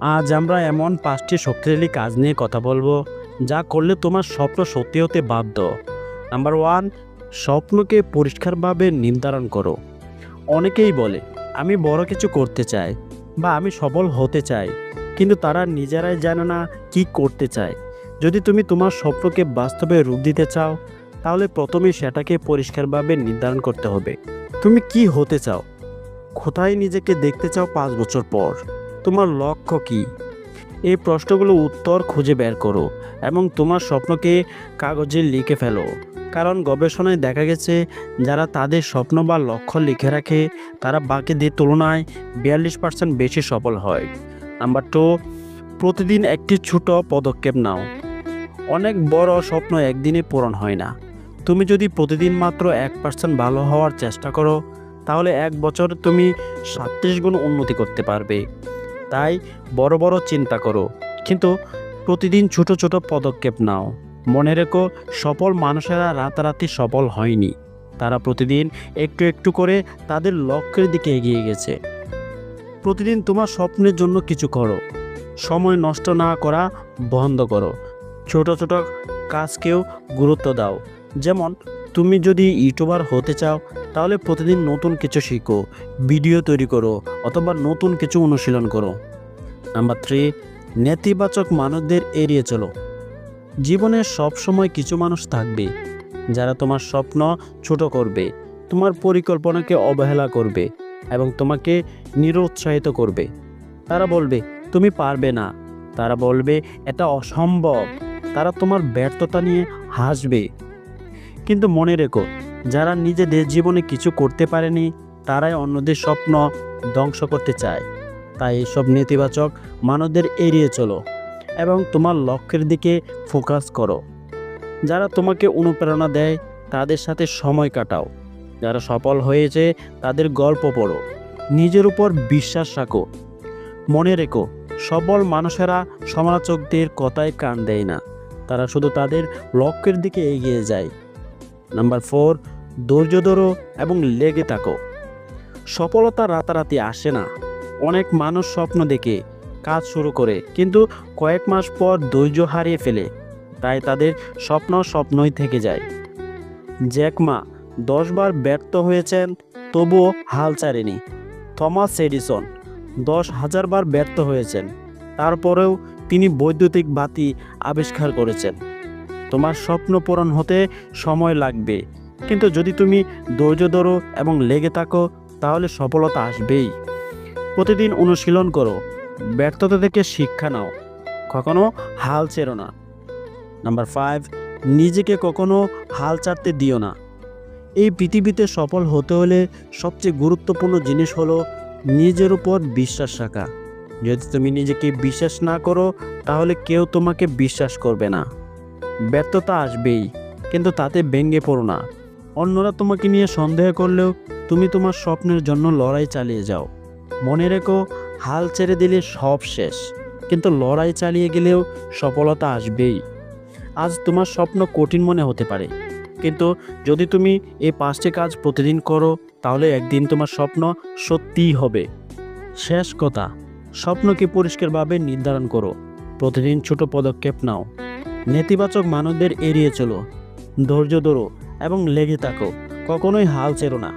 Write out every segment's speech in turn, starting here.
আজ আমরা এমন পাঁচটি শক্তিশালী কাজ নিয়ে কথা বলব, যা করলে তোমার স্বপ্ন সত্যি হতে বাধ্য। নাম্বার ওয়ান স্বপ্নকে পরিষ্কারভাবে নির্ধারণ করো। অনেকেই বলে, আমি বড় কিছু করতে চাই বা আমি সফল হতে চাই। কিন্তু তারা নিজেরাই জানে না কি করতে চায়। যদি তুমি তোমার স্বপ্নকে বাস্তবে রূপ দিতে চাও, তাহলে প্রথমে সেটাকে পরিষ্কারভাবে নির্ধারণ করতে হবে। তুমি কি হতে চাও? কোথায় নিজেকে দেখতে চাও পাঁচ বছর পর? তোমার লক্ষ্য কি? এই প্রশ্নগুলো উত্তর খুঁজে বের করো এবং তোমার স্বপ্নকে কাগজে লিখে ফেলো। কারণ গবেষণায় দেখা গেছে, যারা তাদের স্বপ্ন বা লক্ষ্য লিখে রাখে, তারা বাকিদের তুলনায় বিয়াল্লিশ পার্সেন্ট বেশি সফল হয়। নাম্বার টু, প্রতিদিন একটি ছোট পদক্ষেপ নাও। অনেক বড় স্বপ্ন একদিনে পূরণ হয় না। তুমি যদি প্রতিদিন মাত্র এক পার্সেন্ট ভালো হওয়ার চেষ্টা করো, তাহলে এক বছর তুমি সাতত্রিশ গুণ উন্নতি করতে পারবে। তাই বড় বড় চিন্তা করো। কিন্তু প্রতিদিন ছোট ছোট পদক্ষেপ নাও। মনে রেখো, সফল মানুষেরা রাতারাতি সফল হয়নি। তারা প্রতিদিন একটু একটু করে তাদের লক্ষ্যের দিকে এগিয়ে গেছে। প্রতিদিন তোমার স্বপ্নের জন্য কিছু করো। সময় নষ্ট না করা বন্ধ করো। ছোট ছোট কাজকেও গুরুত্ব দাও। যেমন, তুমি যদি ইউটিউবার হতে চাও তাহলে প্রতিদিন নতুন কিছু শিখো ভিডিও তৈরি করো, অথবা নতুন কিছু অনুশীলন করো। নাম্বার থ্রি নেতিবাচক মানুষদের এড়িয়ে চলো। জীবনে সবসময় কিছু মানুষ থাকবে, যারা তোমার স্বপ্ন ছোট করবে, তোমার পরিকল্পনাকে অবহেলা করবে, এবং তোমাকে নিরুৎসাহিত করবে। তারা বলবে, তুমি পারবে না। তারা বলবে, এটা অসম্ভব। তারা তোমার ব্যর্থতা নিয়ে হাসবে। কিন্তু মনে রেখো যারা নিজেদের জীবনে কিছু করতে পারেনি, তারাই অন্যদের স্বপ্ন ধ্বংস করতে চায়। তাই এসব নেতিবাচক মানুষদের এড়িয়ে চলো এবং তোমার লক্ষ্যের দিকে ফোকাস করো। যারা তোমাকে অনুপ্রেরণা দেয়, তাদের সাথে সময় কাটাও। যারা সফল হয়েছে, তাদের গল্প পড়ো। নিজের উপর বিশ্বাস রাখো। মনে রেখো, সবল মানুষেরা সমালোচকদের কথায় কান দেয় না। তারা শুধু তাদের লক্ষ্যের দিকে এগিয়ে যায়। নাম্বার ফোর ধৈর্য ধরো এবং লেগে থাকো। সফলতা রাতারাতি আসে না। অনেক মানুষ স্বপ্ন দেখে, কাজ শুরু করে, কিন্তু কয়েক মাস পর ধৈর্য হারিয়ে ফেলে, তাই তাদের স্বপ্ন স্বপ্নই থেকে যায়। জ্যাকমা দশবার ব্যর্থ হয়েছেন, তবুও হাল ছাড়েনি। থমাস এডিসন দশ হাজারবার ব্যর্থ হয়েছেন, তারপরেও তিনি বৈদ্যুতিক বাতি আবিষ্কার করেছেন। তোমার স্বপ্ন পূরণ হতে সময় লাগবে। কিন্তু যদি তুমি ধৈর্য ধরো এবং লেগে থাকো, তাহলে সফলতা আসবেই। প্রতিদিন অনুশীলন করো। ব্যর্থতা থেকে শিক্ষা নাও। কখনো হাল ছেড়ো না। নাম্বার ফাইভ নিজেকে কখনো হাল ছাড়তে দিও না। এই পৃথিবীতে সফল হতে হলে সবচেয়ে গুরুত্বপূর্ণ জিনিস হলো নিজের উপর বিশ্বাস রাখা। যদি তুমি নিজেকে বিশ্বাস না করো, তাহলে কেউ তোমাকে বিশ্বাস করবে না। ব্যর্থতা আসবেই, কিন্তু তাতে ভেঙে পড়ো না। অন্যরা তোমাকে নিয়ে সন্দেহ করলেও তুমি তোমার স্বপ্নের জন্য লড়াই চালিয়ে যাও। মনে রেখো, হাল ছেড়ে দিলে সব শেষ, কিন্তু লড়াই চালিয়ে গেলেও সফলতা আসবেই। আজ তোমার স্বপ্ন কঠিন মনে হতে পারে, কিন্তু যদি তুমি এই পাঁচটি কাজ প্রতিদিন করো, তাহলে একদিন তোমার স্বপ্ন সত্যিই হবে। শেষ কথা, স্বপ্নকে পরিষ্কারভাবে নির্ধারণ করো, প্রতিদিন ছোট পদক্ষেপ নাও। নেতিবাচক মানুষদের এড়িয়ে চলো, ধৈর্য ধরো এবং লেগে থাকো, কখনোই হাল ছেড়ো না।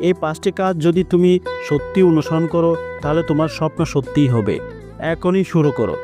এই পাঁচটি কাজ যদি তুমি সত্যি অনুসরণ করো, তাহলে তোমার স্বপ্ন সত্যিই হবে। এখনই শুরু করো।